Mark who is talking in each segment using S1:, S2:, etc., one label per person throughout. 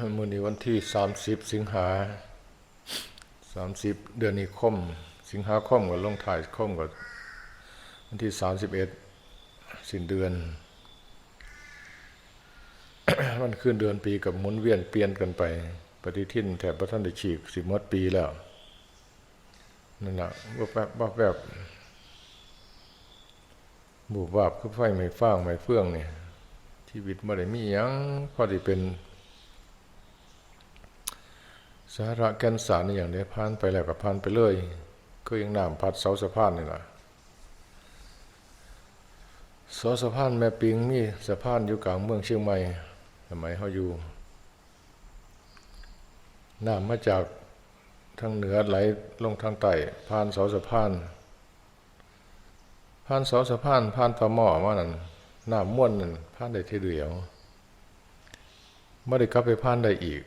S1: มื่อนี้วันที่สามสิบสิงหาสามสิบเดือนนี้คม สิงหาคมกับลงถ่ายคมกับวันที่สามสิบเอ็ดสิ้นเดือนวันขึ้นเดือนปีกับหมุนเวียนเปลี่ยนกันไป ปฏิทินแถบพระท่านได้ฉีกสิบมดปีแล้วนั่นแหละว่าแบบว่าแบบบูบวาบคือไฟไม่ฟ้างไม่เฟื่องเนี่ยชีวิตไม่ได้มียังพอที่เป็น สาระแก่นสารนี่อย่างนี้ผ่านไปแล้วก็ผ่านไปเลยก็ยังน้ำพัดเสาสะพานนี่แหละเสาสะพานแม่ปิงมีสะพานอยู่กลางเมืองเชียงใหม่สมัยเขาอยู่น้ำมาจากทางเหนือไหลลงทางใต้ผ่านเสาสะพานผ่านเสาสะพานผ่านปลาหม้อมานั่นน้ำม้วนนั่นผ่านได้ทีเดียวไม่ได้กลับไปผ่านได้อีก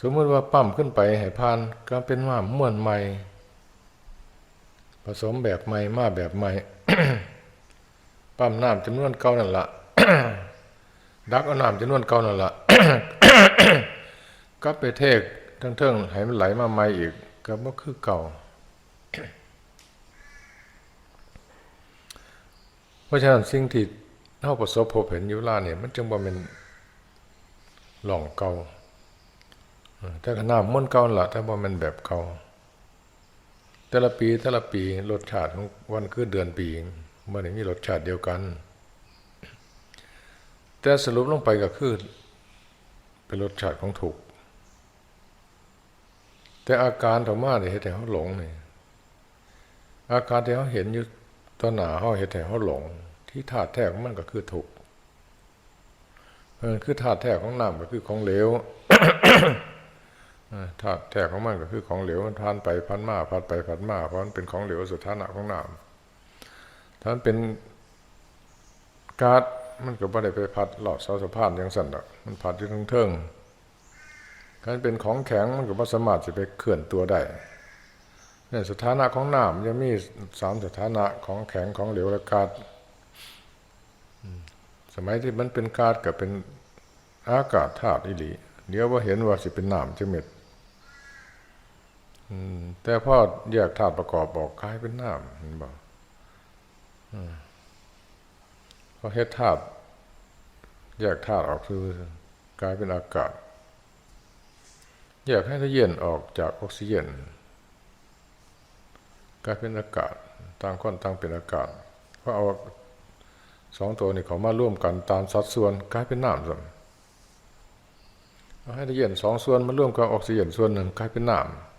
S1: สมมติว่าปั๊มขึ้นไปให้ผ่านก็เป็นว่าม้วนใหม่ ผสมแบบใหม่มาแบบใหม่ ปั๊มน้ำจำนวนเก่านั่นละดักเอาน้ำจำนวนเก่านั่นละก็ไปเทกทั้งเทิงๆให้มันไหลมาใหม่อีก ก็บ่คือเก่า เพราะฉะนั้นสิ่งที่เฮาประสบพบเห็นอยู่ล่าเนี่ย มันจึงบ่เป็นหล่องเก่า แต่ก็น้ำม้วนเก่าละแต่ว่ามันแบบเก่าแต่ละปีแต่ละปีรสชาติของวันคือเดือนปีมันมีรสชาติเดียวกัน แต่สรุปลงไปก็คือเป็นรสชาติของถูก แต่อาการธรรมะเนี่ยเห็นแต่เขาหลงเนี่ยอาการที่เขาเห็นอยู่ตอนหนาเขาเห็นแต่เขาหลง ที่ธาตุแท้ของมันก็คือถูกมันคือธาตุแท้ของน้ำก็คือของเหลว ธาตุแท้ของมันก็คือของเหลวมันผ่านไปผ่านมาผ่านไปผ่านมาเพราะมันเป็นของเหลวสุดฐานะของน้ำถ้ามันเป็นก๊าซมันก็ไม่ได้ไปพัดหลอดเสาสะพานอย่างสั่นหรอกมันพัดอยู่ทั้งเทิงการเป็นของแข็งมันก็ไม่สามารถจะไปเคลื่อนตัวได้เนี่ยสถานะของน้ำจะมีสามสถานะของแข็งของเหลวและก๊าซสมัยที่มันเป็นก๊าซกับเป็นอากาศธาตุอิหลีเดี๋ยวว่าเห็นว่าสิเป็นน้ำจะเม็ด แต่พอแยกธาตุประกอบบอกกลายเป็นน้ำเห็นบอกพอเฮ็ดธาตุแยกธาตุออกคือกลายเป็นอากาศ แยกให้ละเอียดออกจากออกซิเจนกลายเป็นอากาศต่างคนต่างเป็นอากาศเพราะเอาสองตัวนี้เขามาร่วมกันตามสัดส่วนกลายเป็นน้ำส่วนเอาให้ละเอียดสองส่วนมาร่วมกับออกซิเจนส่วนหนึ่งกลายเป็นน้ำ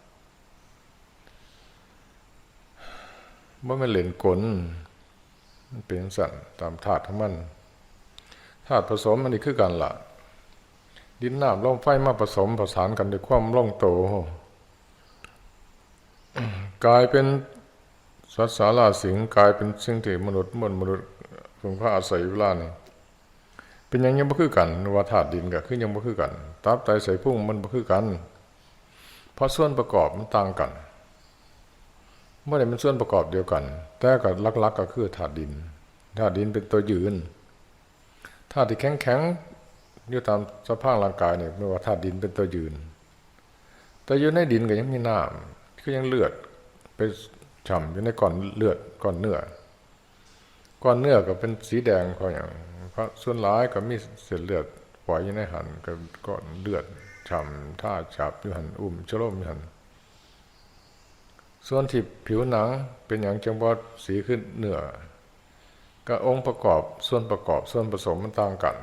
S1: ว่ามันเหลนกลมันเป็นสั่นตามธาตุของมันธาตุผสมมันนี่คือกันละดินน้ำลมไฟมาผสมผสานกันด้วยความล่องโตกลายเป็นสัตว์สาราสิงกลายเป็นสิ่งที่มนุษย์มนมนุษย์พึงพระอาศัยเวลานี่เป็นยังยังบ่คือกันว่าธาตุดินก็คือยังบ่คือกันตับไตใส่พุ่งมันบ่คือกัน เพราะส่วนประกอบมันต่างกัน เมื่อไรมันส่วนประกอบเดียวกัน แต่ก็ลักๆก็คือธาตุดินธาตุดินเป็นตัวยืนธาตุที่แข็งแข็งอยู่ตามสภาพร่างกายเนี่ยไม่ว่าธาตุดินเป็นตัวยืน แต่อยู่ในดินก็ยังมีน้ำก็ยังเลือดไปฉ่ำอยู่ในก้อนเลือดก้อนเนื้อก้อนเนื้อก็เป็นสีแดงเพราอย่างเพราะส่วนร้ายก็มีเส้นเลือดปล่อยอยู่ในหันกับก้อนเลือดฉ่ำท่าฉับอยู่หันอุ่มชโลมอยู่หัน ส่วนที่ผิวหนังเป็นอย่างจังบอดสีขึ้นเหนือก็องค์ประกอบส่วนประกอบส่วนผสมมันต่างกัน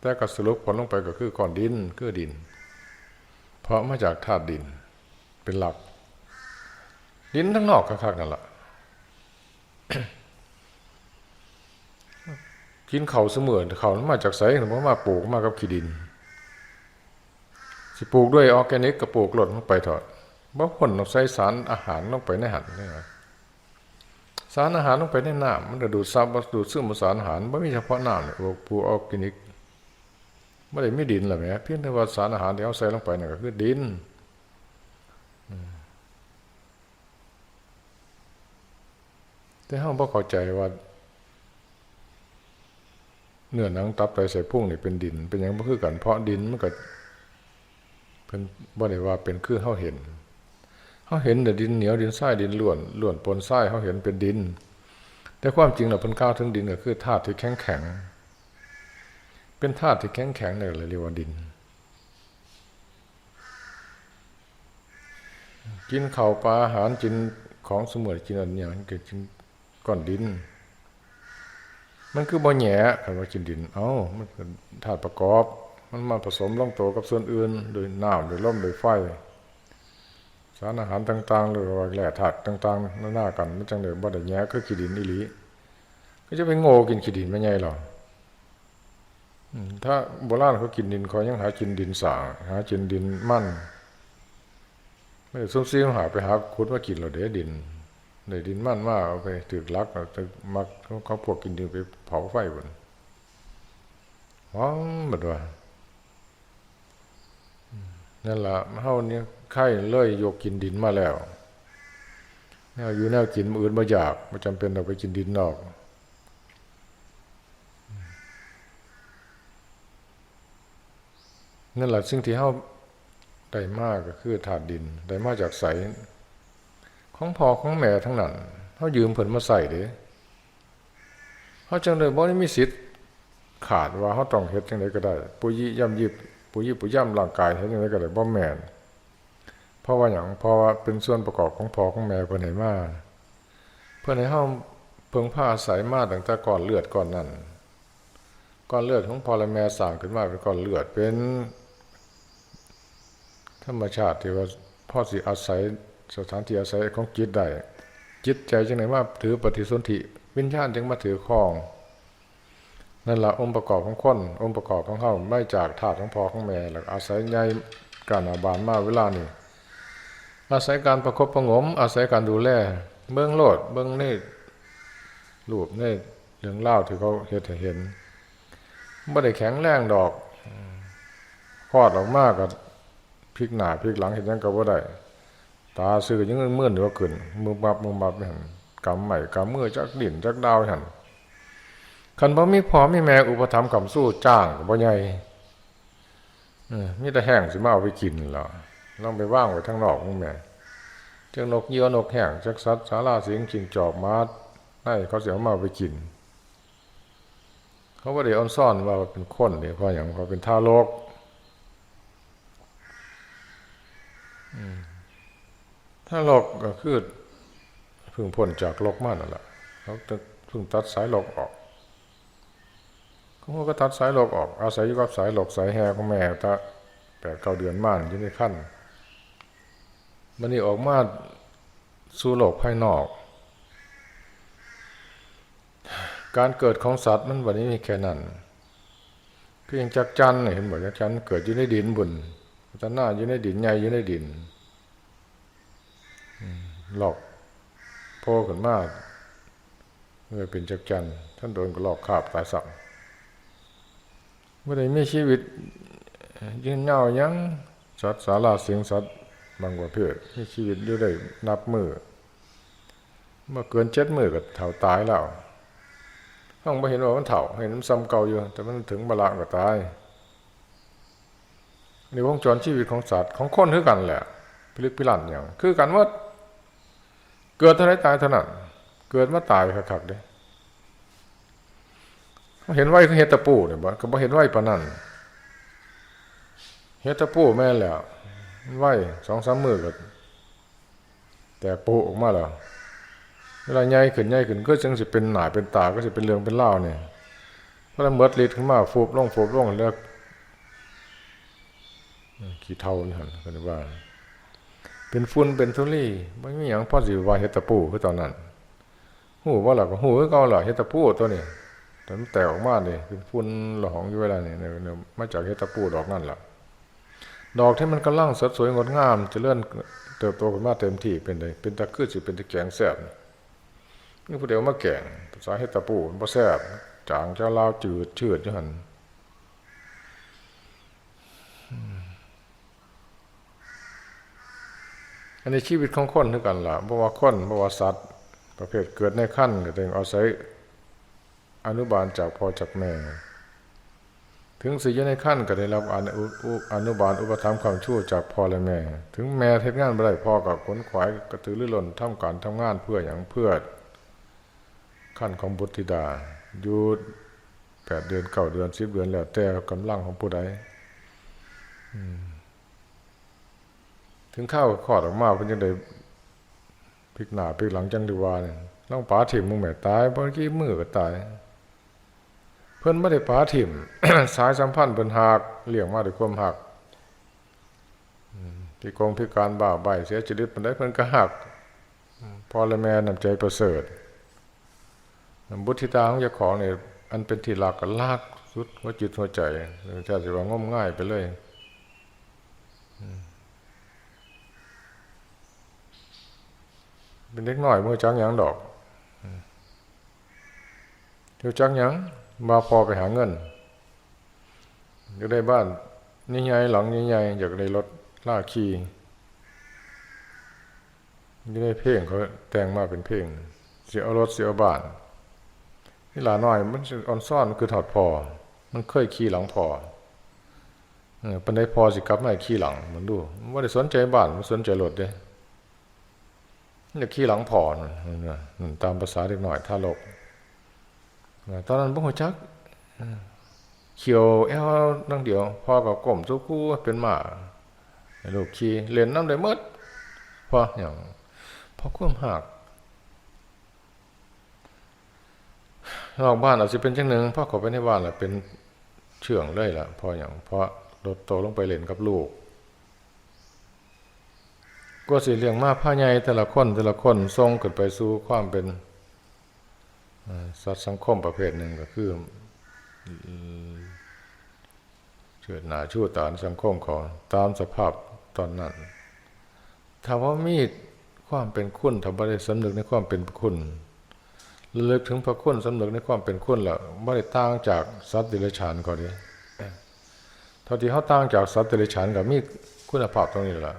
S1: แต่ก็สรุปผลลงไปก็คือก้อนดินคือดิน เพราะมาจากธาตุดินเป็นหลัก ดินทั้งนอกก็คักนั่นแหละกินเขาเสมือนเขานั้นมาจากไสถึงมาปลูกมากับขี้ดิน สิปลูกด้วยออร์แกนิกกับปลูกหล่นลงไปถอด บ่พ่นต้องใส่สารอาหารลงไปในหันนี่นะสารอาหารลงไปในน้ำมันจะดูดซับดูดซึมสารอาหารไม่มีเฉพาะน้ำเนี่ยพวกปลูกออร์แกนิกไม่ได้ไม่ดินหรอกแม่เพียงแต่ว่าสารอาหารที่เอาใส่ลงไปนี่ก็คือดินแต่ห้องบ่เข้าใจว่า เนื้อหนังตับไตเสพุ่งนี่เป็นดิน เป็นหยังบ่คือกันเพราะดินมันก็เพิ่นบ่ได้ว่าเป็นคือเฮาเห็น เฮาเห็นแต่ดินเหนียวดินทรายดินล้วนล้วนปนทรายเฮาเห็นเป็นดิน แต่ความจริงแล้วพิ่นกล่าวถึงดินก็คือธาตุที่แข็งแข็งเป็นธาตุที่แข็งแข็งนี่แหละเรียกว่าดิน กินข้าวปลาอาหารกินของสมุนกินอันหยังก็กินก้อนดิน มันคือบ่แหย่คำว่ากินดิน เอ้ามันเป็นธาตุประกอบ มันมาผสมลงตัวกับส่วนอื่น โดยน้ำโดยลมโดยไฟารอาหารต่างๆหรือว่าแร่ธาตุต่างๆนั่นหน้ากันมันจังเลยบ่ได้แย่คือขี้ดินอีหลีก็จะไปโง่กินขี้ดินไม่ใหญ่หรอกถ้าโบราณเขากินดินเขายังหากินดินสาหากินดินมั่นไม่ได้ซุ่มซีมหาไปหาขุดมากินเราเด้ดินได้ดินมั่นมากเอาไปถือลักเอาตึกมักเขาเขาพวกกินดินไปเผาไฟบนว้าวบัดว่านั่นแหละเฮานี่ย ไข่เลื่อยยกกินดินมาแล้วแนวอยู่แนวกินมืออื่นบ่อยากบ่จำเป็นต้องไปกินดินนอกนั่นแหละสิ่งที่เฮาได้มากก็คือถาดดินได้มาจากใสของพ่อของแม่ทั้งนั้นเขายืมเพิ่นมาใส่เด้เขาจังเลยบ่ได้มีสิทธิ์ขาดว่าเขาต้องเฮ็ดจังไดก็ได้ปุยย่ำยิบปุยิปุยย่ำร่างกายเฮ็ดจังไดก็ได้บ่แม่น เพราะว่าหยังเพราะว่าเป็นส่วนประกอบของพ่อของแม่เพิ่นให้มาเพิ่นให้เฮาเพิ่งพาอาศัยมาตั้งแต่ก่อนเลือดก่อนนั้นก่อนเลือดของพ่อและแม่สร้างขึ้นมาเป็นก่อนเลือดเป็น ธรรมชาติที่ว่าพ่อสิอาศัยสถานที่อาศัยของจิตได้จิตใจจังไหนว่าถือปฏิสนธิวิญญาณจึงมาถือครองนั่นแหละองค์ประกอบของคนองค์ประกอบของเขาไม่จากธาตุของพ่อของแม่หลักอาศัยใหญ่การอาบานมาเวลานี้ อาศัยการประคบประงม อาศัยการดูแล เบื้องโลด เบื้องนี่รูปนี่เรื่องเล่าที่เขาเห็นเห็นไม่ได้แข็งแรงดอกคลอดออกมากก็พลิกหน้าพลิกหลังเห็นยังก็บ่ได้ ตาซื้อยังมื่นๆอยู่ว่าขึ้นมือบับมือบับหันกำใหม่กำมือจักดินจักดาวหันคันบ่มีพอมีแม่อุปถัมภ์กำสู้จ้างบ่ใหญ่เออมีแต่แห้งสิมาเอาไปกินเหรอ ลองไปว่างไว้ข้งนอกมึงแม่จังนกเยี่ยวนกแห้งจักสัตว์สาราสิงจิงจอกมาดให้เขาเสิเอามาไปกิน เขาบ่ได้อ้อนซ่อนว่าเป็นคนนี่เพราะหยังเขาเป็นท่ารกถ้าโลกก็คือพึ่งพ้นจากโลกมานั่นแหละเขาจะพึ่งตัดสายโลกออกเขาก็ตัดสายโลกออก อาศัยอยู่กับสายโลกสายแห่ของแม่ตาแปดเก้าเดือนมาอยู่ในขั้น มันนี่ออกมาสู่โลกภายนอก การเกิดของสัตว์มันวันนี้มีแค่นั้นเพียงจักจันเห็นบอกจักจันเกิดอยู่ในดินบุญจันหน้าอยู่ในดินใหญ่อยู่ในดินหลอกโพขึ้นมาเมื่อเป็นจักจันท่านโดนก็หลอกขาบตายสับเมื่อใดมีชีวิตยืนเงายังสัตว์สาราเสียงสัตว์ บางประเภทมีชีวิตอยู่ได้นับมือเมื่อเกินเจ็ดมือก็เถ่าตายแล้วห้องไม่เห็นว่ามันเถ่าเห็นมันซ้ำเก่าอยู่ แต่มันถึงบาละก็ตายในวงจรชีวิตของสัตว์ของคนคือกันแหละพิลึกพิลั่นอย่างคือกันว่าเกิดเท่าไรตายเท่านั้นเกิดมาตายคักๆเด้เห็นไว้คือเฮตะปูเนี่ยบ่ก็บ่เห็นไว้ปานนั้นเฮตตะปูแม่แล้ว ไว้สองสามมือก็แต่ปูออกมาแล้วเวลาใหญ่ขึ้นใหญ่ขึ้นก็จังสิเป็นหนาเป็นตาก็สิเป็นเรื่องเป็นเล่าเนี่ยเพราะนั้นเมิดฤทธิ์ขึ้นมาฟูบลงฟูบลงแล้วขี้เท่านี่หันก็ว่า เป็นฝุ่นเป็นทุลีไม่มีอย่างพ่อสิว่าเฮตตะปูคือตอนนั้นหูว่าหลักหูก็เอาหล่ะเฮตตะปูตัวนี้แต่มันแตกออกมาเนี่ยเป็นฝุ่นหลองอยู่เวลาเนี่ยเนี่ยมาจากเฮตตะปูดอกนั่นแหละ ดอกที่มันกำลังสดสวยงดงามจะเลื่อนเติบโตขึ้นมาเต็มที่เป็นเลยเป็นตะคือสิเป็นตะแกงแซ่บนี่ผู้เดียวมาแกงภาษาเฮตตะปูมันบ่แซ่บจางจะลาวจืดเชืดอยู่หันอันนี้ชีวิตของคนเท่ากันล่ะเพราะว่าคนเพราะว่าสัตว์ประเภทเกิดในขั้นก็ต้องอาศัยอนุบาลจากพ่อจากแม่ ถึงสิอยู่ในขั้นก็ได้รับอนุอนุบาลอุปถัมภ์ความชั่วจากพ่อและแม่ ถึงแม่เฮ็ดงานบ่ได้พ่อก็ขนขวายกระตือรือร้นทำการทำงานเพื่อหยังเพื่อขั้นของบุตรธิดาอยู่แปดเดือนเก้าเดือนสิบเดือนแล้วแต่กำลังของผู้ใดถึงข้าวขอดออกมาเพิ่นจังได้พลิกหน้าพลิกหลังจังดีวาเนี่ยลองป๋าถิ่มมึงแม่ตายบ่กี้มือก็ตาย เพิ่นบ่ได้ป๋าถิ่ม สายสัมพันธ์เพิ่นหักเลี้ยงมาด้วยความหักอืมที่กองพิการบ้าใบเสียชีวิตเพิ่นได้เพิ่นก็หักพ่อและแม่นำใจประเสริฐบุตรธิดาของเจ้าของเนี่ยอันเป็นที่รักก็ลากสุดหัวจิตหัวใจจะสิว่างมง่ายไปเลยเป็นเด็กน้อยมือจังยังดอกเที่ยวจังยัง มาพอไปหาเงิน อยากได้บ้านนี่ใหญ่หลังนี่ใหญ่อยากได้รถล่าขี่อยากได้เพลงเขาแต่งมาเป็นเพลงเสียรถเสียบ้านนี่หลาน้อย มันออนซ่อนคือถอดพอ มันเคยขี่หลังพอเออปันได้พอสิกลับมาขี่หลังมันดูมันว่าได้สนใจบ้านมันสนใจรถเด้นี่ขี่หลังพอนั่นนั่นน่ะนั่นตามภาษาเด็กหน่อยท่าโลก ตอนนั้นบ่ฮู้จักเขียวแอวนั่งเดียวพ่อก็ก้มสู้คู่เป็นหมาหลูกขี่เล่นน้ำได้หมดพราะหยังพราะความหักนอกบ้านอาจจะเป็นจังหนึ่งพ่อข้าไปในบ้านแหล้วเป็นเชื่องเลยล่ะพราะหยังเพราะรถโตลงไปเล่นกับลูกก็สิเลี้ยงมาผ้าใหญ่แต่ละคนแต่ละคนส่งขึ้นไปสู่ความเป็น สัตว์สังคมประเภทหนึ่งก็คือเชิดหนาชู่วตานสังคมของตามสภาพตอนนั้นถ้าว่ามีความเป็นคุณถ้าไม่ได้สำนึกในความเป็นคุณระลึกถึงพระคุณสำนึกในความเป็นคุณล้วไม่ได้ต่างจากสัตว์เดรัจฉานก็ดีเท่าที่เขาต่างจากสัตว์เดรัจฉานกับมีคุณภาพตรงนี้หละ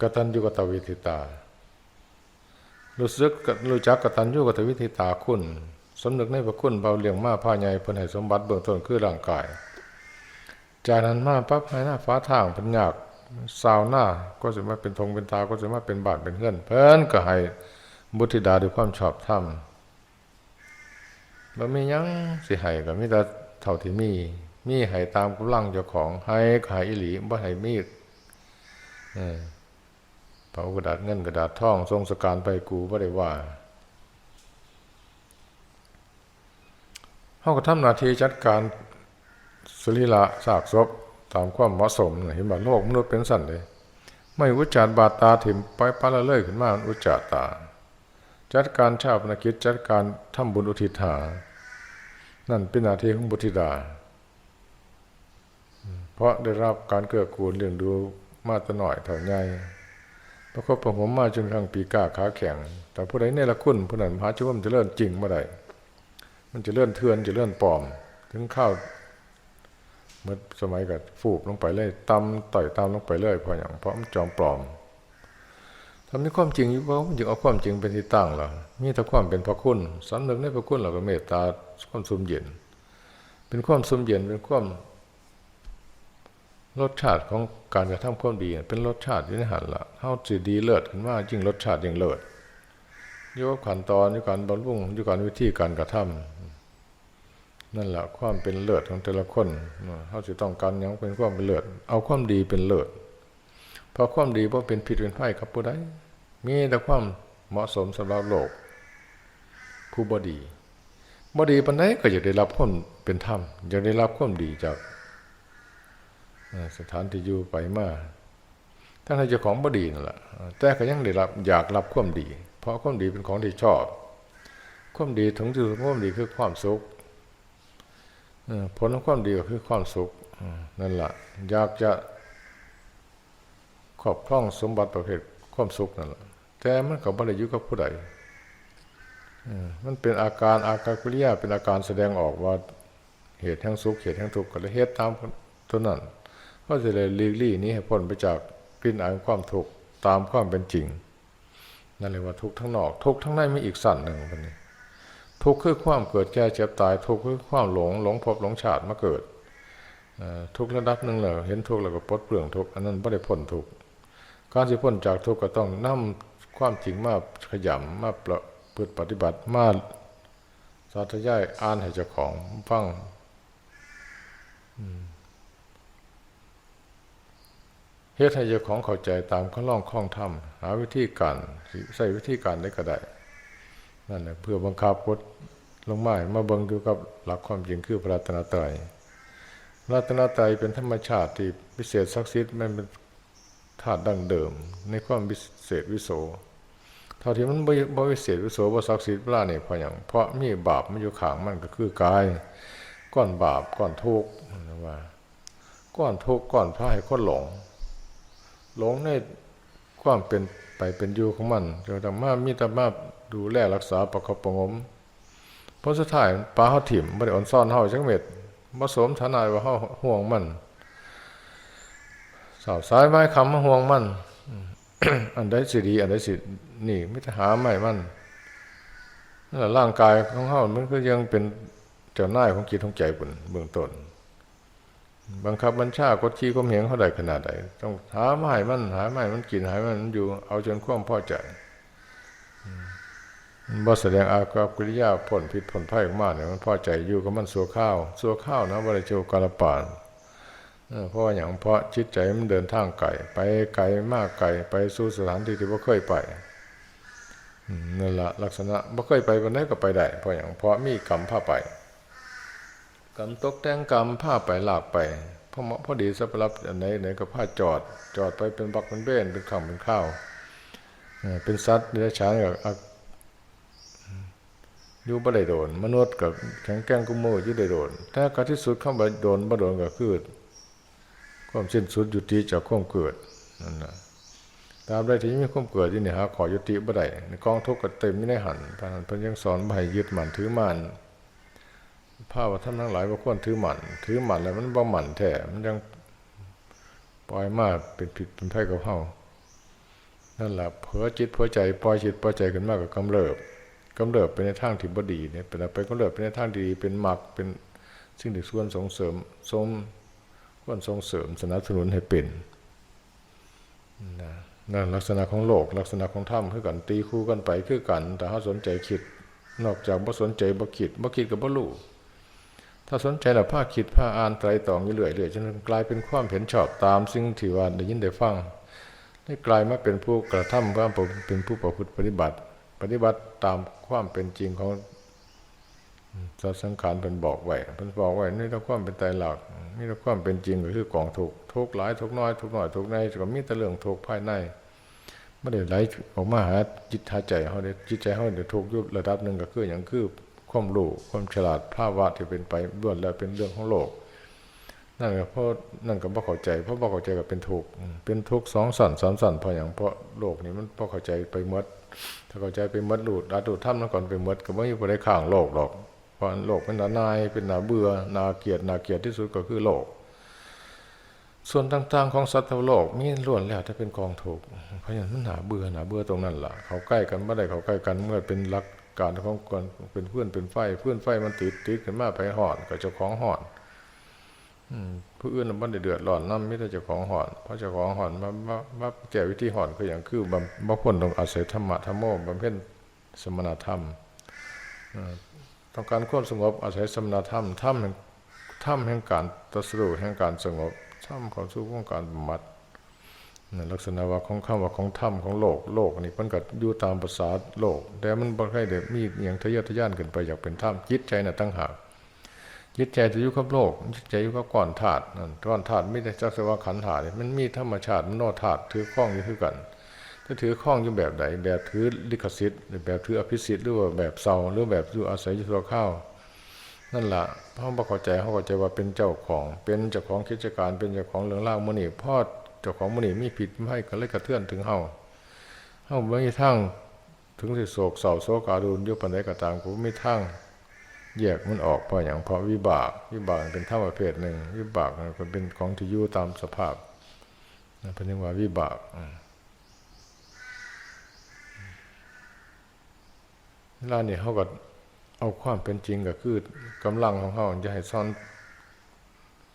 S1: กตัญญูกตวิธิตา รู้สึกรู้จักกตัญญูกตวิธิตาคุณสำนึกในพระคุณเบาเลี้ยงมาผ้าใหญ่เพิ่นให้สมบัติเบื้องต้นคือร่างกาย จากนั้นมาปั๊บให้หน้าฟ้าทางเพิ่นยากสาวหน้าก็จะมาเป็นธงเป็นตาก็จะมาเป็นบาทเป็นเฮือน เพิ่นก็ให้บุตรธิดาด้วยความชอบธรรมบ่มียังสิให้ก็มีแต่เท่าที่มี มีให้ตามกำลังเจ้าของให้ก็ให้อีหลีบ่ให้มีเออากระดาษเงินกระดาษทองทรงสการไปกูไม่ได้ว่าเขาก็ทำนาทีจัดการสรีระสากศพตามความเหมาะสมเห็นบ่โลกมนุษย์เป็นสันเลย ไม่อุจจารบาตาถิ่มไปปาละเลยขึ้นมาอุจจารตา จัดการชาปนกิจจัดการทำบุญอุทิศหา นั่นเป็นนาทีของบุตริดา เพราะได้รับการเกื้อกูลเลี้ยงดูมาแตหน่อยเท่าใหญ่ ประคบประงมมาจนกระทั่งปีกาขาแข็ง แต่ผู้ใดเนรคุณผู้นั้นมหาชีวมันจะเลื่อนจริงเมื่อใดมันจะเลื่อนเทือนจะเลื่อนปลอม ถึงข้าวเมื่อสมัยกับฟูบลงไปเลยตำต่อยตามลงไปเลยเพราะอย่างเพราะมันจอมปลอมทำนี้ความจริงอยู่เพราะมันจึงเอาความจริงเป็นที่ตั้งหรอมีแต่ความเป็นพระคุณสำนึกในพระคุณเราก็เมตตาความสุมเย็น เป็นความสุมเย็นเป็นความ รสชาติของการกระทำความดีเป็นรสชาติที่นหันละเท่าจีดีเลิศขึ้นว่ายิ่งรสชาติยิ่งเลิศอยู่กับขั้นตอนอยู่การบรรลุอยู่การวิธีการกระทำนั่นแหละความเป็นเลิศของแต่ละคนเขาจะต้องการยังเป็นความเป็นเลิศเอาความดีเป็นเลิศเพราะความดีเพราะเป็นผิดเป็นไพ่ครับผู้ใดมีแต่ความเหมาะสมสำหรับโลก ผู้บดีบดีปันไหนก็อยากได้รับความเป็นธรรมอยากได้รับความดีจาก สถานที่อยู่ไปมาท่านให้เจ้าของบดีนั่นแหละแต่ก็ยังได้รับอยากรับความดี เพราะความดีเป็นของที่ชอบ ความดีถึงที่สุดความดีคือความสุขผลของความดีก็คือความสุขนั่นแหละอยากจะครอบครองสมบัติประเภทความสุขนั่นแหละแต่มันก็บ่ได้อยู่กับผู้ใดมันเป็นอาการอาการกิริยาเป็นอาการแสดงออกว่าเหตุแห่งสุขเหตุแห่งทุกข์ก็เลยเหตุตามตัวนั้น ก็จะเลยลีกลี่นี้ให้พ้นไปจากกลิ่นอายความทุกข์ตามความเป็นจริง นั่นเลยว่าทุกข์ทั้งนอก ทุกข์ทั้งในมีอีกสั่นหนึ่งคนนี้ ทุกข์คือความเกิดแก่เจ็บตาย ทุกข์คือความหลงหลงพบหลงชาติมาเกิดทุกระดับหนึ่งเลยเห็นทุกข์แล้วก็ปลดเปลื้องทุกข์อันนั้นไม่ได้พ้นทุกข์การที่พ้นจากทุกข์ก็ต้องนำความจริงมาขยำมาประพฤติปฏิบัติมาสาธยายอ่านให้เจ้าของฟัง เฮ็ดให้เจ้าของเข้าใจตามข้อล่องข้องธรรมหาวิธีการใส่วิธีการได้ก็ได้นั่นแหละเพื่อบังคับพดลงมามาเบิ่งดูกับหลักความจริงคือพระรัตนตรัยพระรัตนตรัยเป็นธรรมชาติที่พิเศษศักดิ์สิทธิ์มันเป็นธาตุดั้งเดิม ในความพิเศษวิโสเท่าที่มันบ่วิเศษวิโสบ่ศักดิ์สิทธิ์เวลานี่เพราะอย่างเพราะมีบาปมันอยู่ขางมันก็คือกายก้อนบาปก้อนทุกข์ว่าก้อนทุกข์ก้อนพระให้คนหลง หลงในความเป็นไปเป็นอยู่ของมันจนธรรมามีธรรมาดูแลรักษาประคบประงมเพราะสุดท้ายปลาเขาถิ่มไม่ได้อ่อนซ่อนเฮาจังเม็ดผสมทนายว่าเฮาห่วงมันสาวสายไม้คำมาห่วงมันอันใดสิดี อันใดสินี่ไม่จะหาไม่มันนั่นแหละร่างกายของเฮามันก็ยังเป็นเจ้าหน้ายของจิตของใจบนเบื้องต้น บังคับบัญชา กดขี่ก็เหงเขาได้ขนาดไหนต้องหาไม้มันหาไม้มันกินหามันอยู่ เอาจนความพอใจบ่แสดงอากับกิริยาผลผิดผลไพ่ออกมาเนี่ยมันพอใจอยู่กับมันสัวข้าวสัวข้าวนะบริโภคกาลปานเพราะอย่างเพราะจิตใจมันเดินทางไกลไปไกลมากไกลไปสู่สถานที่ที่บ่เคยไปนั่นละลักษณะบ่เคยไปวันไหนก็ไปได้เพราะอย่างเพราะมีกรรมพาไป กรรมตกแต่งกรรมพาไปหลากไปพอหมาะพอดีสับรับอันไหนไหนก็พาจอด จอดไปเป็นบักเป็นเบ้นเป็นข้าวเป็นข้าวเป็นสัตว์เนื้อฉานกับยู่บ่ได้โดน มนุษย์กับแข็งแกร่งกุมโมอยู่ได้โดนแต่กาที่สุดเข้าไปโดนบ่โดนก็คือความสิ้นสุดยุติจากความเกิดนั่นนะตามได้ที่มีความเกิดที่นี่หาขอยุติบ่ได้ในกองทุกข์ก็เต็มไม่ได้หันพระนันพิ่นยังสอนให้ยึดมันถือมัน ภาพว่าท่านทั้งหลายบ่ควรถือหมันถือหมันแล้วมันบ่มั่นแท้มันยังปล่อยมากเป็นผิดเป็นไพ่กับเฮานั่นแหละเผลอจิตเผลอใจปล่อยจิตปล่อยใจขึ้นมากกับกำเริบกำเริบไปในทางที่บดีเนี่ยเป็นไปกำเริบไปในทางดีเป็นหมรรคเป็นสิ่งที่ส่วนส่งเสริมสมควรส่งเสริมสนับสนุนให้เป็นนั่นลักษณะของโลกลักษณะของธรรมคือกันตีคู่กันไปคือกัน แต่ถ้าสนใจคิด นอกจากบ่สนใจบ่คิดบ่คิดกับบ่รู้ ถ้าสนใจแล้วผ้าคิดผ้าอ่านไตรตองเรื่อยๆจนกลายเป็นความเห็นชอบตามสิ่งที่ว่าได้ยินได้ฟังได้กลายมาเป็นผู้กระทำว่าเป็นผู้ประพฤติปฏิบัติ ปฏิบัติตามความเป็นจริงของสัสังขารเป็นบอกไว้เป็นบอกไว้นี่ถ้าความเป็นใจหลักนี่ถ้าความเป็นจริงก็คือกองทุกทุกหลายทุกน้อยทุกน้อยทุกในก็มีแต่เรื่องทุกภายในไม่ได้ไหลออกมาหาจิตหาใจเขาเดยจิตใจเขาเดี๋ยทุกยุบระดับหนึ่งก็คืออย่างคือ ความรู้ความฉลาดภาพวาที่เป็นไปล้วนแล้วเป็นเรื่องของโลก นั่นก็เพราะนั่นก็บ่เข้าใจ เพราะบ่เข้าใจก็เป็นทุกข์เป็นทุกข์สองสั่นสามสั่นเพราะอย่างเพราะโลกนี้มันบ่เข้าใจไปมดถ้าเข้าใจไปมดหลุดอาดูถ้ำนั่นก่อนไปมดก็ไม่มีผู้ใดข้างโลกหรอกเพราะโลกเป็นนานายเป็นนาเบื่อนาเกียดนาเกียดที่สุดก็คือโลกส่วนต่างๆของสัตว์โลกมีล้วนแล้วถ้าเป็นกองถูกเพราะฉะนั้นมันหนาเบื่อหนาเบื่อตรงนั้นล่ะ เขาใกล้กันไม่ได้เขาใกล้กันเมื่อเป็นรัก การของกันเป็นเพื่อนเป็นไฟเพื่อนไฟมันติดติดกันมาไปหอนก็จะของหอนผู้อื่นมันเดือดร้อนน้ำไม่ได้จะของหอน เพราะจะของหอนมามาแก้วิธีหอนก็ออย่างคือบำบำพ้นต้องอาศัยธรรมะธรรมโมบำเพ็ญสมณธรรมต้องการควบสงบอาศัยสมณธรรมธรรมแห่งธรรมแห่งการตรัสรู้แห่งการสงบธรรมของสู้ของการบำบัด ลักษณะว่าของข้าว่าของธรรมของโลกโลกนี่มันก็อยู่ตามภาษาโลก แต่มันบ่ให้เด็มีอย่างทะเยอทะยานขึ้นไปอยากเป็นธรรมจิตใจน่ะตั้งหากจิตใจจะอยู่กับโลกจิตใจอยู่กับก้อนธาตุนั่นก้อนธาตุไม่ได้จักสว่าขันธาตุมันมีธรรมชาติมโนธาตุถือข้องอยู่คือกัน ถ้าถือข้องอยู่แบบใดแบบถือลิขสิทธิ์หรือแบบถืออภิสิทธิ์หรือว่าแบบเศร้าหรือแบบอยู่อาศัยอยู่ตัวข้าวนั่นแหละพ่อเข้าใจเขาเข้าใจว่าเป็นเจ้าของ เป็นเจ้าของกิจการเป็นเจ้าของเรื่องเล่ามุนีพ่อ เจ้าของมุนีมีผิดไม่ก็เลยกระเทือนถึงเฮาเฮาไม่มีทางถึงสิโศกเศร้าโศกาดูนยุบปันไดกระตามกูไม่ทางแยกมันออกเพราะอย่างเพราะวิบากวิบากเป็นธรรมประเภทหนึ่ง วิบากมันเป็นของที่ยู่ตามสภาพนั่นเป็นว่าวิบากเวลานี่เขาก็เอาความเป็นจริงก็คือกำลังของเฮาจะให้ซ่อน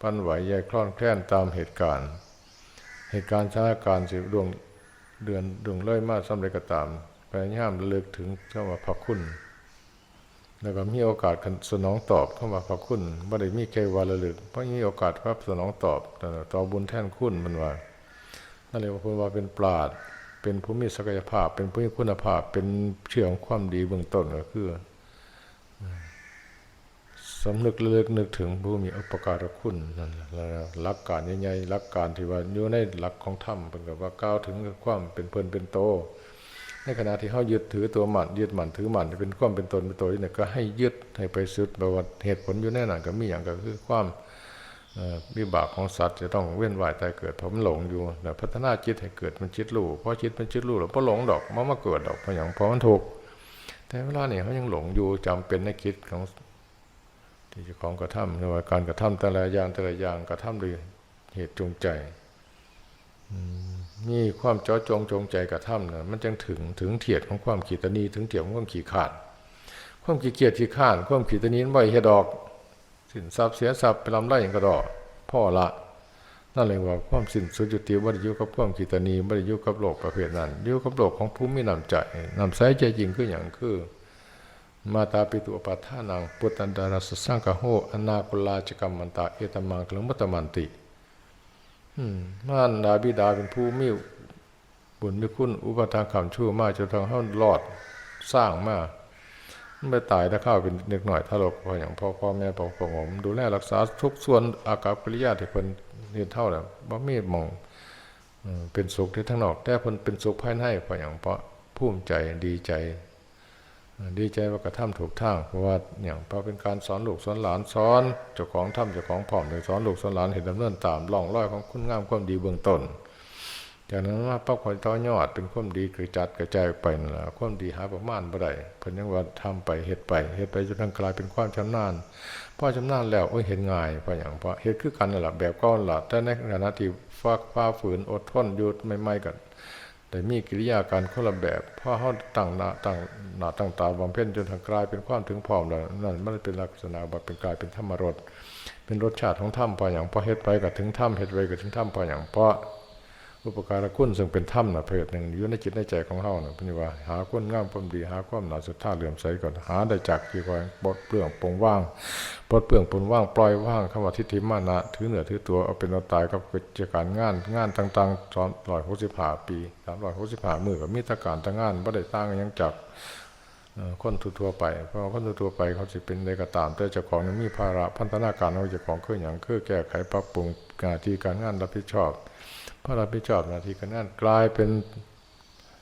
S1: ปั้นไหวใหญ่คลอนแคลนตามเหตุการณ์ เหตุการณ์สถานการณ์สิดวงเดือนดวงเลื่อยมาสำเร็จก็ตามพยายามระลึกถึงเข้ามาพระคุณ แล้วก็มีโอกาสสนองตอบเข้ามาพระคุณไม่ได้มีแค่วาระลึกเพราะมีโอกาสครับสนองตอบแต่ต่อบุญแท่นคุณมันว่านั่นเลยว่าพูดว่าเป็นปราดเป็นผู้มีศักยภาพ เป็นผู้มีคุณภาพเป็นเชื่อของความดีเบื้องต้นก็คือ สำนึกเลือกนึกถึงผู้มีอุปการะคุณนั่นแหละหลักการใหญ่ๆหลักการที่ว่าอยู่ในหลักของธรรมเป็นกับว่าก้าวถึงความเป็นเพลินเป็นโต ในขณะที่เขายึดถือตัวหมันยึดหมันถือหมันเป็นความเป็นตนเป็นตัวนี่ก็ให้ยึดให้ไปสุดแบบว่าเหตุผลอยู่แน่นอนก็มีอย่างก็คือความวิบากของสัตว์จะต้องเว้นว่ายตายเกิดเพราะมันหลงอยู่แต่พัฒนาจิตให้เกิดมันจิตรู้เพราะจิตมันจิตรู้แล้วเพราะหลงดอกมันมาเกิดดอกเพราะอย่างเพราะมันถูกแต่เวลาเนี่ยเขายังหลงอยู่จำเป็นในคิดของ ที่จะของกระทำในว่าการกระทำแต่ละอย่างแต่ละอย่างกระทำด้วยเหตุจงใจมีความเจาะจงจงใจกระทำนะมันจึงถึงถึงเทียดของความขีดตนีถึงเทียดของความขีดขาด ความขีดเกียดขีดขานความขีดตนีนั้นบ่อยเฮดอก สินทรัพย์เสียทรัพย์ไปลำไรอย่างกระดอกพ่อละนั่นเลยว่าความสิ้นสุดจุติวัฏยุกับความขีตนีวัฏยุกับโลกประเภทนั้นยุกับโลกของภูมินำใจนำใส่ใจจริงคืออย่างคือ มาตาปิตุปปัฏฐานังปุตตันดารัสสังกโหอนาคุลาจกรรมันตาเอตมังคลมุตตมันติมานดาบิดาเป็นผู้มีบุญมีคุณอุปทานคำชั่วมาจนทางเขาหลอดสร้างมาไม่ตายถ้าเข้าเป็นเด็กหน่อยถ้าเราพออย่างพ่อพ่อแม่พ่อพ่อผมดูแลรักษาทุกส่วนอากับกิริยาที่เพิ่นเรียนเท่าแล้วบ่มีมองเป็นสุขที่ทั้งนอก แต่เพิ่นเป็นสุขภายในพออย่างเพราะภูมิใจดีใจ ดีใจว่ากระทำถูกทางเพราะว่าอย่างพอเป็นการสอนลูกสอนหลานสอนเจ้าของทำเจ้าของผอมหรือสอนลูกสอนหลานเห็นดำเนินตามล่องรอยของคุณงามความดีเบื้องต้น จากนั้นว่าปั๊บคอยต่อยอดเป็นความดีกระจัดกระจายไปนั่นแหละความดีหาประมาณบ่ได้เพิ่นยังว่าทำไปเฮ็ดไปเฮ็ดไปจนทั้งกลายเป็นความชำนาญพอชำนาญแล้วโอ้ยเห็นง่ายเพราะอย่างเพราะเฮ็ดคือกันนั่นแหละแบบก้อนละแต่ในขณะที่ฟ้าฟ้าฝืนอดทนหยุดไม่ไม่กัน แต่มีกิริยาการคนละแบบพอเขาตั้งหน้าตั้งหน้าตั้งตาบำเพ็ญจนทางกลายเป็นความถึงพร้อมแล้วนั่นมันเป็นลักษณะแบบเป็นกลายเป็นธรรมรสเป็นรสชาติของถ้ำพออย่างพอเฮ็ดไปก็ถึงถ้ำเฮ็ดไปก็ถึงถ้ำพออย่างเพราะ อุปการะคุณซึ่งเป็นธรรมนะเพศหนึ่งอยู่ในจิตในใจของเขานะพี่ว่า หาคนงามความดีหาความหนาสุดท่าเหลื่อมใสก่อนหาได้จากกี่ก่อนบดเปลืองปงว่างบดเปลืองปนว่างปล่อยว่างคำว่าทิฏฐิมานะถือเหนือถือตัวเอาเป็นเอาตายกับกิจการงานงานต่างๆสอนร้อยหกสิบห้าปีสามร้อยหกสิบห้ามือกับมีตรการต่างงานไม่ได้ตั้งยังจักคนทั่วไป เพราะคนทั่วไปเขาจะเป็นในกระตาม แต่เจ้าของมีภาระพัฒนาการของเจ้าของเคืออย่างคืองแก้ไขปรับปรุงการที่การงานรับผิดชอบ พระรับผิดชอบหน้าที่การงานกลายเป็น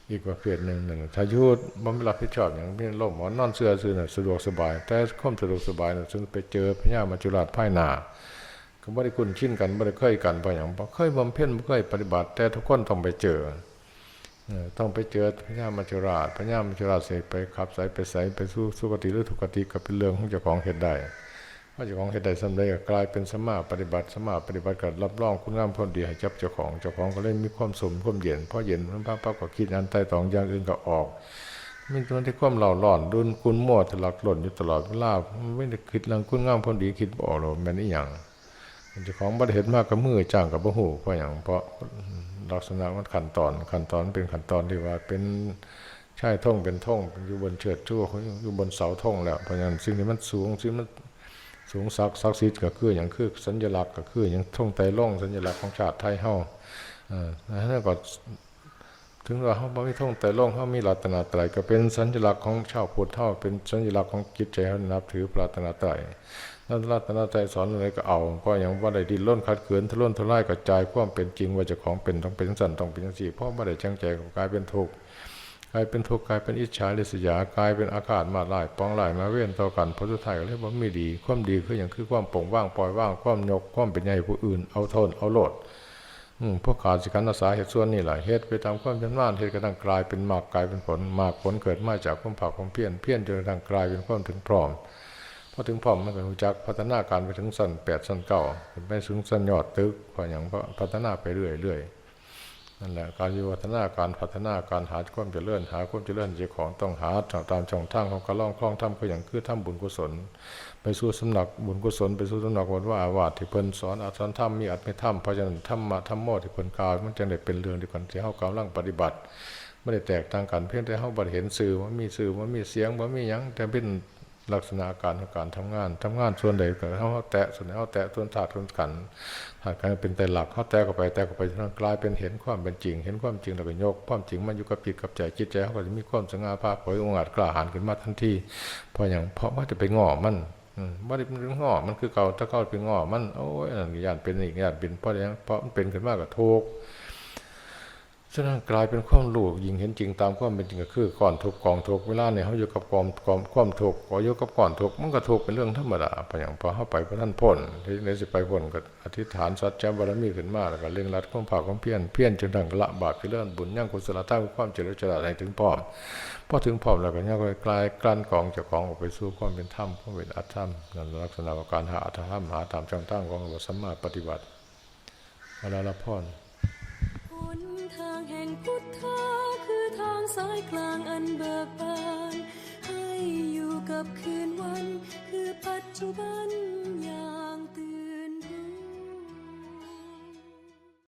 S1: อีกประเภทหนึ่งหนึ่งถ้ายุดมันไม่รับผิดชอบอย่างนี้โลกหมอนนอนเสื้อซื้อเนี่ยสะดวกสบาย แต่ความสะดวกสบายเนี่ยซึ่งไปเจอพญามัจจุราชพ่ายนาก็ไม่ได้คุ้นชินกันไม่ได้เคยกันไปอย่างเคยบำเพ็ญไม่เคยปฏิบัติ แต่ทุกคนต้องไปเจอต้องไปเจอพญามัจจุราชพญามัจจุราชเสกไปขับสายไปใสไปสู้สุกติหรือทุกติก็เป็นเรื่องของเจ้าของเหตุได้ ว่าเจ้าของเหตุใดสำเร็จกลายเป็นสมาปฏิบัติสมาปฏิบัติกับรับรองคุณงามความดีให้จับเจ้าของเจ้าของก็เลยมีความสมความเย็นพอเย็นมันพักพักก็คิดอันใต้ตองอย่างอื่นก็ออกมีตัวที่ความเหล่าหล่อนดุนคุณมั่วทะลักหล่นอยู่ตลอดเวลาไม่ได้คิดเรื่องคุณงามความดีคิดบอกเราแม่นี่อย่างเจ้าของบัตเห็นมากกับมือจ้างกับบ่หูเพราะอย่างเพราะลักษณะมันขั้นตอนขั้นตอนเป็นขั้นตอนที่ว่าเป็นใช่ท่องเป็นท่องอยู่บนเชิดชั่วอยู่บนเสาท่องแล้วเพราะฉะนั้นสิ่งที่มันสูงสิ่งมัน สูงสักศักดิ์สิทธิ์ก็คืออย่างคือสัญลักษณ์ก็คืออย่างท่องไตล่องสัญลักษณ์ของชาติไทยเฮาอ่าแล้วก็ถึงว่าเขาไม่ท่องไตล่องเขามีรัตนาไตรก็เป็นสัญลักษณ์ของชาวพุทธเท่าเป็นสัญลักษณ์ของจิตใจเขานับถือรัตนาไตรนั่นรัตนาไตรสอนอะไรก็เอาเพราะอย่างว่าได้ดินล้นคัดเขืนทะล้นทลายกระจายความเป็นจริงว่าจะของเป็นต้องเป็นสันต้องเป็นสังสีเพราะไม่ได้ช่างใจกลายเป็นทุกข์ กลายเป็นทุกข์กลายเป็นอิจฉาริษยากลายเป็นอากาศมาหลายปองหลายมาเว้นต่อกันพระสุทัยก็เรียกว่าไม่ดี ความดีคืออย่างคือความปงว่างปล่อยว่างความยกความเป็นใหญ่ผู้อื่นเอาทนเอาโลดพวกขาดสิกันอาสาเหตุส่วนนี่แหละเหตุไปตามความจำนานเหตุกระทั่งกลายเป็นมากกลายเป็นผลมากผลเกิดมาจากความผักความเพี้ยนเพี้ยนจนกระทั่งกลายเป็นความถึงพร้อมพอถึงพร้อมมันก็รู้จักพัฒนาการไปถึงสั้นแปดสั้นเก้าไปถึงสั้นยอดตึกพออย่างก็พัฒนาไปเรื่อยเรื่อย นั่นแหละการวิวัฒนาการพัฒนาการหาความเจริญหาความเจริญเจ้าของต้องหาตามช่องทางของการล่องคล้องทำก็อย่างคือทำบุญกุศล ไปสู่สำนักบุญกุศล ไปสู่สำนักวัดว่าอาวาสที่เพิ่นสอนอาสอนธรรมมีอัตไม่ธรรมเพราะฉะนั้นธรรมะธรรมโมที่เพิ่นกล่าวมันจึงได้เป็นเรื่องที่คนที่เฮากำลังปฏิบัติไม่ได้แตกต่างกันเพียงแต่เฮาบ่ได้เห็นสื่อว่ามีสื่อว่ามีเสียงว่ามียังแต่เป็นลักษณะการของการทำงานทำงานส่วนใดก็เฮาแตะส่วนใดเฮาแตะส่วนธาตุส่วนขัน ธ์ธารเป็นแต่หลักเขาแตะเข้าไปแตะเข้าไปจนกลายเป็นเห็นความเป็นจริง เห็นความจริงแล้วก็ยกความจริงมันอยู่กับจิตกับใจจิตใจเขาก็จะมีความสง่าภาเผยองอาจกล้าหาญขึ้นมาทันทีเพราะอย่างเพราะว่าจะไปงอมันอืมบ่ได้เป็นเรื่องอมันคือเก่าถ้าเก่าเป็นงอมันโอ้ยอันนั้นญานเป็นอีกยานเป็นเพราะอย่างเพราะมันเป็นขึ้นมาก็ทุกข์ ฉะนั้นกลายเป็นความรู้ยิ่งเห็นจริงตามความเป็นจริงก็คือก่อนทุกกองทุกเวลาเนี่ยเฮาอยู่กับกองกองความทุกข์ก็อยู่กับก่อนทุกมันก็ทุกเป็นเรื่องธรรมดาพอย่างพอเฮาไปพระท่านพ้นที่ไหนสิไปพ้นก็อธิษฐานสัจจะบารมีขึ้นมาแล้วก็เร่งรัดความภาคความเพียรเพียรจนทั้งละบาปเจริญบุญยังกุศลธรรมความเจริญฉลาดให้ถึงพร้อมพอถึงพร้อมแล้วก็ยังก็กลายกลั่นกองจากของออกไปสู่ความเป็นธรรมความเป็นอัตธรรมนั่นลักษณะของการหาอัตธรรมหาตามช่องทางของสัมมาปฏิบัติเวลาละพร
S2: หน ทางแห่งพุทธาคือทางสายกลางอันเบิกบานให้อยู่กับคืนวัน คือปัจจุบันอย่างตื่น